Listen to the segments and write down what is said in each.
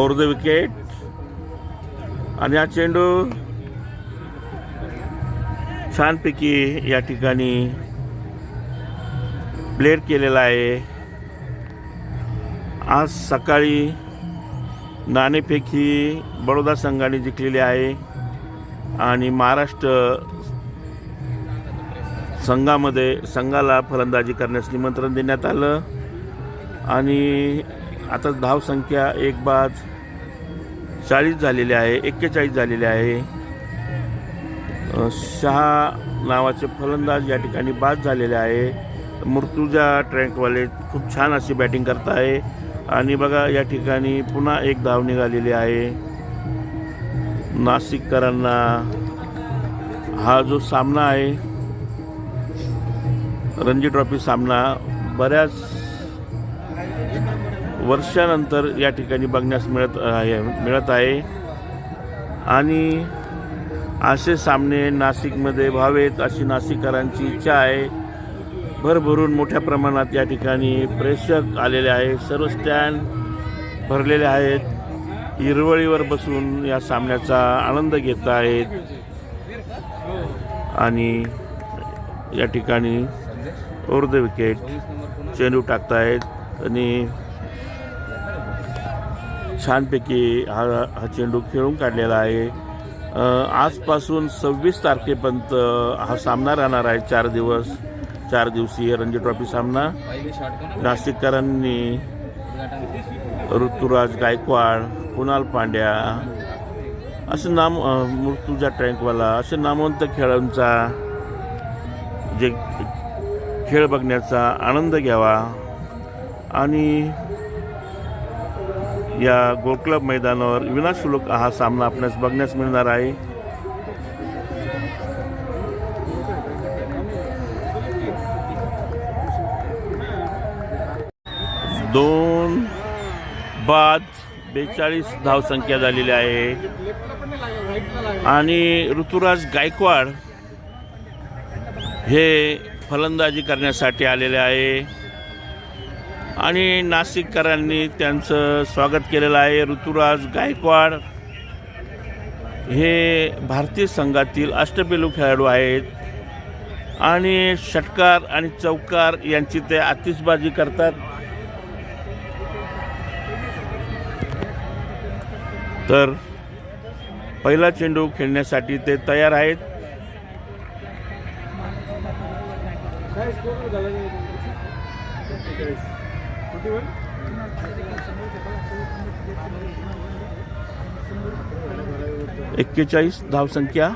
Over the wicket आणि हा चेंडू छानपैकी या ठिकाणी प्लेअर केलेला आहे. आज सकाळी नाणेफेक ही बडोदा संघाने जिंकलेली आहे. आणि महाराष्ट्र संघामध्ये संघाला फलंदाजी करण्यास निमंत्रण देण्यात आलं. आणि आता धावसंख्या एक बाद चाळीस झालेले आहे एक्केचाळीस झालेले आहे. शहा नावाचे फलंदाज या ठिकाणी बाद झालेले आहे. मृत्यूजा ट्रँकवाले खूप छान अशी बॅटिंग करत आहे आणि बघा या ठिकाणी पुन्हा एक धाव निघालेली आहे. नाशिककरांना हा जो सामना आहे रणजी ट्रॉफी सामना बऱ्याच वर्षानंतर या ठिकाणी बघण्यास मिळत आहे मिळत आहे. आणि असे सामने नाशिकमध्ये व्हावेत अशी नाशिककरांची इच्छा आहे. भरभरून मोठ्या प्रमाणात या ठिकाणी प्रेक्षक आलेले आहे सर्व स्टँड भरलेले आहेत. हिरवळीवर बसून या सामन्याचा आनंद घेत आहेत. आणि या ठिकाणी ओर द विकेट चेंडू टाकतायत आणि छानपैकी हा हा चेंडू खेळून काढलेला आहे. आजपासून सव्वीस तारखेपर्यंत हा सामना राहणार आहे. चार दिवस चार दिवसीय रणजी ट्रॉफी सामना. नाशिककरांनी ऋतुराज गायकवाड कुणाल पांड्या असं नाम मृत्यूजा ट्रँकवाला असे नामवंत खेळांचा जे खेळ बघण्याचा आनंद घ्यावा. आणि या गोलक्लब मैदानावर विनाशुल्क हा सामना आपणास बघण्यास मिळणार आहे. दोन बाद बेचाळीस धावसंख्या झालेली आहे. आणि ऋतुराज गायकवाड हे फलंदाजी करण्यासाठी आलेले आहे. आणि नाशिककरांनी त्यांचं स्वागत केलेलं आहे. ऋतुराज गायकवाड हे भारतीय संघातील अष्टपेलू खेळाडू आहेत. आणि षटकार आणि चौकार यांची ते आतिषबाजी करतात. तर पहिला चेंडू खेळण्यासाठी ते तयार आहेत. एक्केचाळीस धावसंख्या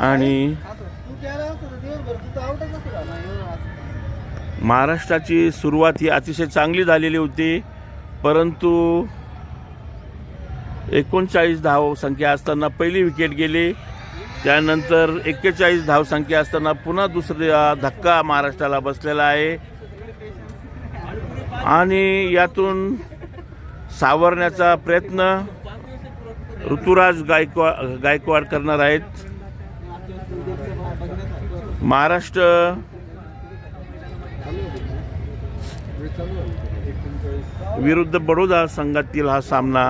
आणि महाराष्ट्राची सुरुवात ही अतिशय चांगली झालेली होती परंतु एकोणचाळीस धाव संख्या असताना पहिली विकेट गेली. त्यानंतर एक्केचाळीस धावसंख्या असताना पुन्हा दुसरा धक्का महाराष्ट्राला बसलेला आहे. आणि यातून सावरण्याचा प्रयत्न ऋतुराज गायकवा गायकवाड करणार आहेत. महाराष्ट्र विरुद्ध बडोदा संघातील हा सामना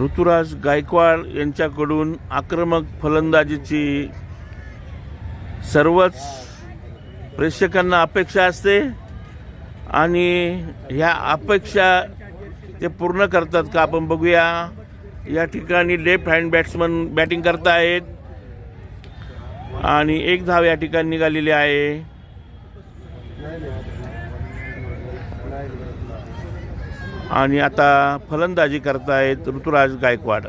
ऋतुराज गायकवाड यांच्याकडून आक्रमक फलंदाजीची सर्वच प्रेक्षकांना अपेक्षा असते आणि ह्या अपेक्षा ते पूर्ण करतात का आपण बघूया. या ठिकाणी लेफ्ट हँड बॅट्समन बॅटिंग करतायत. आणि एक धाव या ठिकाणी निघालेली आहे. आणि आता फलंदाजी करतायत ऋतुराज गायकवाड.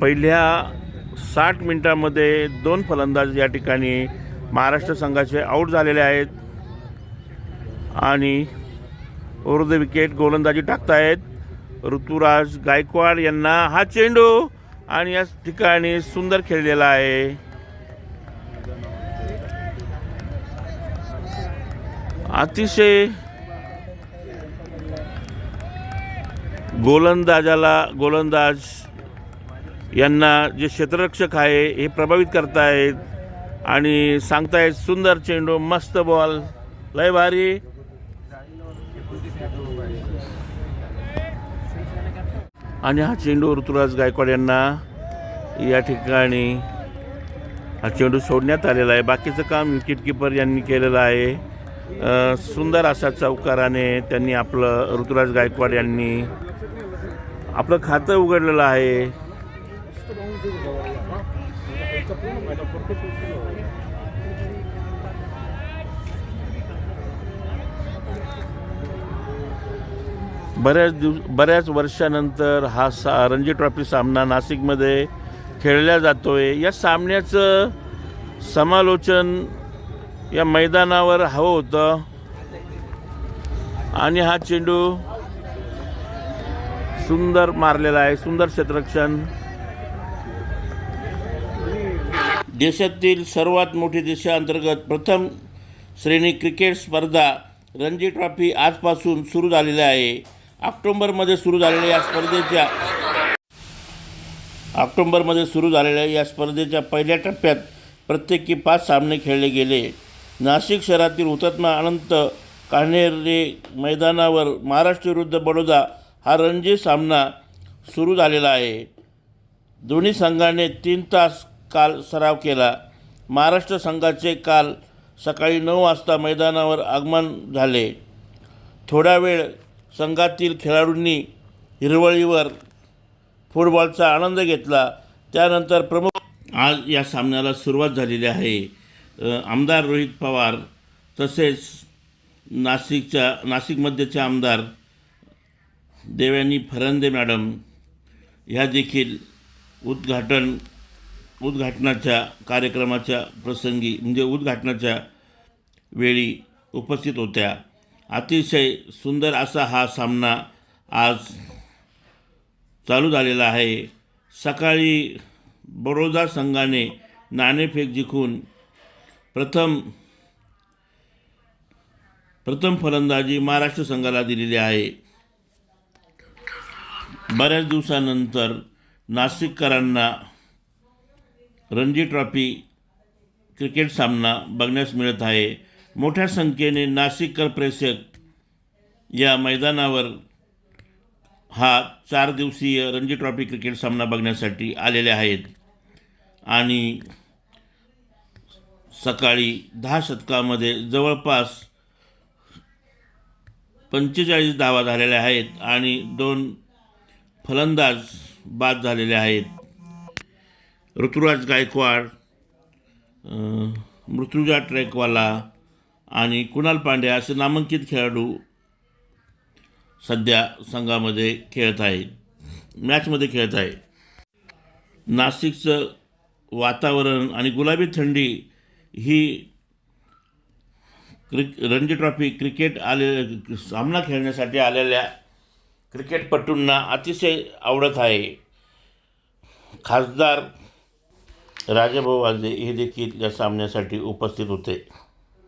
पहिल्या साठ मिनिटामध्ये दोन फलंदाज या ठिकाणी महाराष्ट्र संघाचे आऊट झालेले आहेत. आणि ओव्हर द विकेट गोलंदाजी टाकतायत. ऋतुराज गायकवाड यांना हा चेंडू आणि या ठिकाणी सुंदर खेळलेला आहे. अतिशय गोलंदाजाला गोलंदाज यांना जे क्षेत्ररक्षक आहे हे प्रभावित करतायत आणि सांगतायत सुंदर चेंडू मस्त बॉल लय भारी. आणि हा चेंडू ऋतुराज गायकवाड यांना या ठिकाणी हा चेंडू सोडण्यात आलेला आहे. बाकीचं काम विकेटकीपर यांनी केलेलं आहे. सुंदर अशा चौकाराने त्यांनी आपलं ऋतुराज गायकवाड यांनी आपलं खातं उघडलेलं आहे. बऱ्याच दिवस बऱ्याच वर्षानंतर हा सा रणजी ट्रॉफी सामना नाशिकमध्ये खेळला आहे या सामन्याचं समालोचन या मैदानावर हवं होतं. आणि हा चेंडू सुंदर मारलेला आहे सुंदर क्षेत्ररक्षण. देशातील सर्वात मोठी देशांतर्गत प्रथम श्रेणी क्रिकेट स्पर्धा रणजी ट्रॉफी आजपासून सुरू झालेली आहे. ऑक्टोंबरमध्ये सुरू झालेल्या या स्पर्धेच्या ऑक्टोंबरमध्ये सुरू झालेल्या या स्पर्धेच्या पहिल्या टप्प्यात प्रत्येकी पाच सामने खेळले गेले. नाशिक शहरातील हुतात्मा अनंत कान्हेरे मैदानावर महाराष्ट्र विरुद्ध बडोदा हा रणजी सामना सुरू झालेला आहे. दोन्ही संघाने तीन तास काल सराव केला. महाराष्ट्र संघाचे काल सकाळी नऊ वाजता मैदानावर आगमन झाले. थोडा वेळ संघातील खेळाडूंनी हिरवळीवर फुटबॉलचा आनंद घेतला. त्यानंतर प्रमुख आज या सामन्याला सुरुवात झालेली आहे. आमदार रोहित पवार तसेच नाशिकच्या नाशिकमध्येचे आमदार देवयानी फरंदे मॅडम ह्या देखील उद्घाटन उद्घाटनाच्या कार्यक्रमाच्या प्रसंगी म्हणजे उद्घाटनाच्या वेळी उपस्थित होत्या. अतिशय सुंदर असा हा सामना आज चालू झालेला आहे. सकाळी बडोदा संघाने नाणेफेक जिंकून प्रथम प्रथम फलंदाजी महाराष्ट्र संघाला दिलेली आहे. बऱ्याच दिवसानंतर नाशिककरांना रणजी ट्रॉफी क्रिकेट सामना बघण्यास मिळत आहे. मोठ्या संख्येने नाशिककर प्रेक्षक या मैदानावर हा चार दिवसीय रणजी ट्रॉफी क्रिकेट सामना बघण्यासाठी आलेले आहेत. आणि सकाळी दहा शतकामध्ये जवळपास पंचेचाळीस धावा झालेल्या आहेत आणि दोन फलंदाज बाद झालेले आहेत. ऋतुराज गायकवाड मृत्युजा ट्रेकवाला आणि कुणाल पांड्या असे नामांकित खेळाडू सध्या संघामध्ये खेळत आहेत. मॅचमध्ये खेळत आहे नाशिकचं वातावरण आणि गुलाबी थंडी ही क्रिक रणजी ट्रॉफी क्रिकेट आले सामना खेळण्यासाठी आलेल्या क्रिकेटपटूंना अतिशय आवडत आहे. खासदार राजाभाऊ वाजे हे देखील या सामन्यासाठी उपस्थित होते.